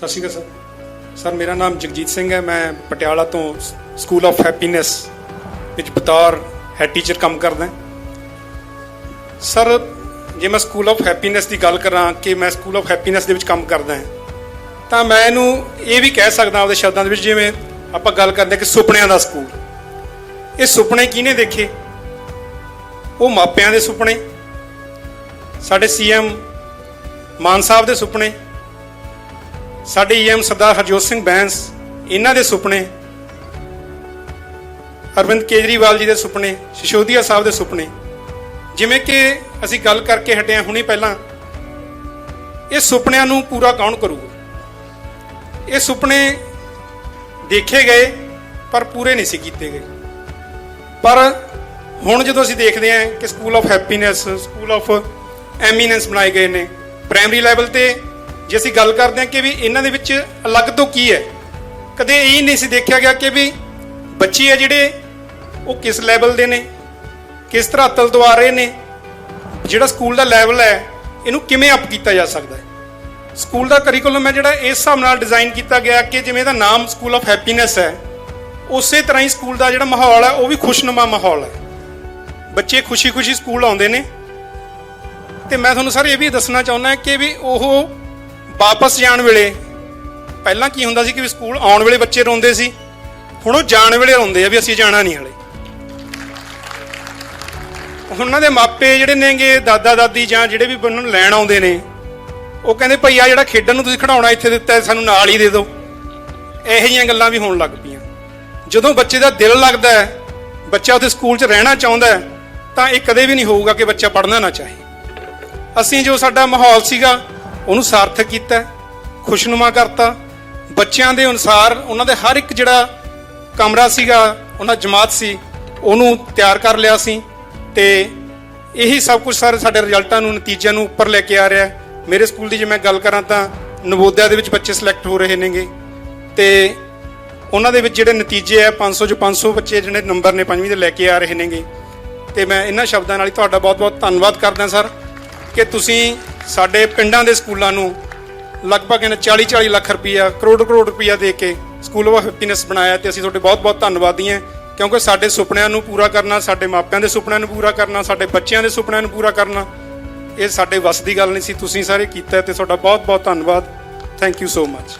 ਸਤਿ ਸ਼੍ਰੀ ਅਕਾਲ, sir. Sir, ਮੇਰਾ ਨਾਮ ਜਗਜੀਤ ਸਿੰਘ ਹੈ। ਮੈਂ ਪਟਿਆਲਾ ਤੋਂ ਸਕੂਲ ਆਫ ਹੈਪੀਨੈਸ ਵਿੱਚ ਬਤੌਰ ਹੈਡ ਟੀਚਰ ਕੰਮ ਕਰਦਾ ਸਰ, ਜੇ ਮੈਂ ਸਕੂਲ ਆਫ ਹੈਪੀਨੈਸ ਦੀ ਗੱਲ ਕਰਾਂ ਕਿ ਮੈਂ ਸਕੂਲ ਆਫ ਹੈਪੀਨੈਸ ਦੇ ਵਿੱਚ ਕੰਮ ਕਰਦਾ ਹਾਂ, ਤਾਂ ਮੈਂ ਇਹਨੂੰ ਇਹ ਵੀ ਕਹਿ ਸਕਦਾ ਆਪਦੇ ਸ਼ਬਦਾਂ ਦੇ ਵਿੱਚ, ਜਿਵੇਂ ਆਪਾਂ ਗੱਲ ਕਰਦੇ ਕਿ ਸੁਪਨਿਆਂ ਦਾ ਸਕੂਲ ਇਹ ਸੁਪਨੇ ਕਿਹਨੇ ਦੇਖੇ? ਉਹ ਮਾਪਿਆਂ ਦੇ ਸੁਪਨੇ, ਸਾਡੇ ਸੀਐਮ ਮਾਨ ਸਾਹਿਬ ਦੇ ਸੁਪਨੇ ਸਾਡੇ ਈਐਮ ਸਰਦਾਰ ਹਰਜੋਤ ਸਿੰਘ ਬੈਂਸ, ਇਹਨਾਂ ਦੇ ਸੁਪਨੇ, ਅਰਵਿੰਦ ਕੇਜਰੀਵਾਲ ਜੀ ਦੇ ਸੁਪਨੇ, ਸ਼ਿਸ਼ੋਦੀਆ ਸਾਹਿਬ ਦੇ ਸੁਪਨੇ। ਜਿਵੇਂ ਕਿ ਅਸੀਂ ਗੱਲ ਕਰਕੇ ਹਟੇ ਹਾਂ ਹੁਣੀ ਪਹਿਲਾਂ, ਇਹ ਸੁਪਨਿਆਂ ਨੂੰ ਪੂਰਾ ਕੌਣ ਕਰੂਗਾ? ਇਹ ਸੁਪਨੇ ਦੇਖੇ ਗਏ, ਪਰ ਪੂਰੇ ਨਹੀਂ ਸੀ ਕੀਤੇ ਗਏ। ਪਰ ਹੁਣ ਜਦੋਂ ਅਸੀਂ ਦੇਖਦੇ ਹਾਂ ਕਿ school of happiness school of eminence ਬਣਾਏ ਗਏ ਨੇ ਪ੍ਰਾਇਮਰੀ ਲੈਵਲ ਤੇ ਜੇ ਅਸੀਂ ਗੱਲ ਕਰਦੇ ਹਾਂ ਕਿ ਵੀ ਇਹਨਾਂ ਦੇ ਵਿੱਚ ਅਲੱਗ ਤੋਂ ਕੀ ਹੈ, ਕਦੇ ਇਹ ਨਹੀਂ ਸੀ ਦੇਖਿਆ ਗਿਆ ਕਿ ਵੀ ਬੱਚੇ ਆ ਜਿਹੜੇ, ਉਹ ਕਿਸ ਲੈਵਲ ਦੇ ਨੇ, ਕਿਸ ਤਰ੍ਹਾਂ ਤਲ ਤੋਂ ਆ ਰਹੇ ਨੇ, ਜਿਹੜਾ ਸਕੂਲ ਦਾ ਲੈਵਲ ਹੈ, ਇਹਨੂੰ ਕਿਵੇਂ ਅਪ ਕੀਤਾ ਜਾ ਸਕਦਾ ਹੈ? ਸਕੂਲ ਦਾ ਕਰਿਕੂਲਮ ਹੈ ਜਿਹੜਾ, ਇਸ ਹਿਸਾਬ ਨਾਲ ਡਿਜ਼ਾਈਨ ਕੀਤਾ ਗਿਆ ਕਿ ਜਿਵੇਂ ਇਹਦਾ ਨਾਮ ਸਕੂਲ ਆਫ ਹੈਪੀਨੈਸ ਹੈ, ਉਸੇ ਤਰ੍ਹਾਂ ਹੀ ਸਕੂਲ ਦਾ ਜਿਹੜਾ ਮਾਹੌਲ ਹੈ, ਉਹ ਵੀ ਖੁਸ਼ਨੁਮਾ ਮਾਹੌਲ ਹੈ। ਬੱਚੇ ਖੁਸ਼ੀ-ਖੁਸ਼ੀ ਸਕੂਲ ਆਉਂਦੇ ਨੇ। ਤੇ ਮੈਂ ਤੁਹਾਨੂੰ ਸਰ ਇਹ ਵੀ ਦੱਸਣਾ ਚਾਹੁੰਦਾ ਕਿ ਵੀ ਉਹ ਵਾਪਸ ਜਾਣ ਵੇਲੇ ਪਹਿਲਾਂ ਕੀ ਹੁੰਦਾ ਸੀ ਕਿ ਵੀ ਸਕੂਲ ਆਉਣ ਵੇਲੇ ਬੱਚੇ ਰੋਂਦੇ ਸੀ, ਹੁਣ ਉਹ ਜਾਣ ਵੇਲੇ ਰੋਂਦੇ ਆ ਵੀ ਅਸੀਂ ਜਾਣਾ ਨਹੀਂ ਹਲੇ। ਉਹਨਾਂ ਦੇ ਮਾਪੇ ਜਿਹੜੇ ਨੇਗੇ, ਦਾਦਾ, ਦਾਦੀ ਜਾਂ ਜਿਹੜੇ ਵੀ ਉਹਨਾਂ ਨੂੰ ਲੈਣ ਆਉਂਦੇ ਨੇ, ਉਹ ਕਹਿੰਦੇ ਭਈ ਆ ਜਿਹੜਾ ਖੇਡਣ ਨੂੰ ਤੁਸੀਂ ਖਿਡਾਉਣਾ ਇੱਥੇ ਦਿੱਤਾ ਸਾਨੂੰ ਨਾਲ ਹੀ ਦੇ ਦਿਓ। ਇਹੋ ਜਿਹੀਆਂ ਗੱਲਾਂ ਵੀ ਹੋਣ ਲੱਗ ਪਈਆਂ। ਜਦੋਂ ਬੱਚੇ ਦਾ ਦਿਲ ਲੱਗਦਾ ਹੈ, ਬੱਚਾ ਉੱਥੇ ਸਕੂਲ 'ਚ ਰਹਿਣਾ ਚਾਹੁੰਦਾ ਹੈ, ਤਾਂ ਇਹ ਕਦੇ ਵੀ ਨਹੀਂ ਹੋਊਗਾ ਕਿ ਬੱਚਾ ਪੜ੍ਹਨਾ ਨਾ ਚਾਹੇ। ਅਸੀਂ ਜੋ ਸਾਡਾ ਮਾਹੌਲ ਸੀਗਾ ਉਹਨੂੰ ਸਾਰਥਕ ਕੀਤਾ, ਖੁਸ਼ਨੁਮਾ ਕਰਤਾ। ਬੱਚਿਆਂ ਦੇ ਅਨੁਸਾਰ ਉਹਨਾਂ ਦੇ ਹਰ ਇੱਕ ਜਿਹੜਾ ਕਮਰਾ ਸੀਗਾ, ਉਹਨਾਂ ਜਮਾਤ ਸੀ, ਉਹਨੂੰ ਤਿਆਰ ਕਰ ਲਿਆ ਸੀ ਤੇ ਇਹੀ ਸਭ ਕੁਝ ਸਰ ਸਾਡੇ ਰਿਜ਼ਲਟਾਂ ਨੂੰ, ਨਤੀਜਿਆਂ ਨੂੰ ਉੱਪਰ ਲੈ ਕੇ ਆ ਰਿਹਾ ਮੇਰੇ ਸਕੂਲ ਦੀ ਜੇ ਮੈਂ ਗੱਲ ਕਰਾਂ ਤਾਂ ਨਵੋਦਿਆ ਦੇ ਵਿੱਚ ਬੱਚੇ ਸਿਲੈਕਟ ਹੋ ਰਹੇ ਨੇਗੇ ਤੇ ਉਹਨਾਂ ਦੇ ਵਿੱਚ ਜਿਹੜੇ ਨਤੀਜੇ ਆ 500 ਚੋਂ 500 ਬੱਚੇ ਜਿਹੜੇ ਨੰਬਰ ਨੇ ਪੰਜਵੀਂ ਦੇ ਲੈ ਕੇ ਆ ਰਹੇ ਨੇਗੇ। ਤੇ ਮੈਂ ਇਹਨਾਂ ਸ਼ਬਦਾਂ ਨਾਲ ਹੀ ਤੁਹਾਡਾ ਬਹੁਤ-ਬਹੁਤ ਧੰਨਵਾਦ ਕਰਦਾ, ਸਰ, ਕਿ ਤੁਸੀਂ ਸਾਡੇ ਪਿੰਡਾਂ ਦੇ ਸਕੂਲਾਂ ਨੂੰ ਲਗਭਗ ਇਹਨਾਂ 40-40 ਲੱਖ ਰੁਪਈਆ ਕਰੋੜ-ਕਰੋੜ ਰੁਪਈਆ ਦੇ ਕੇ ਸਕੂਲ ਆਫ ਹੈਪੀਨੈਸ ਬਣਾਇਆ ਤੇ ਅਸੀਂ ਤੁਹਾਡੇ ਬਹੁਤ-ਬਹੁਤ ਧੰਨਵਾਦੀ ਹਾਂ। ਕਿਉਂਕਿ ਸਾਡੇ ਸੁਪਨਿਆਂ ਨੂੰ ਪੂਰਾ ਕਰਨਾ, ਸਾਡੇ ਮਾਪਿਆਂ ਦੇ ਸੁਪਨਿਆਂ ਨੂੰ ਪੂਰਾ ਕਰਨਾ, ਸਾਡੇ ਬੱਚਿਆਂ ਦੇ ਸੁਪਨਿਆਂ ਨੂੰ ਪੂਰਾ ਕਰਨਾ, ਇਹ ਸਾਡੇ ਵੱਸ ਦੀ ਗੱਲ ਨਹੀਂ ਸੀ। ਤੁਸੀਂ ਸਾਰੇ ਕੀਤਾ ਤੇ ਤੁਹਾਡਾ ਬਹੁਤ-ਬਹੁਤ ਧੰਨਵਾਦ। Thank you so much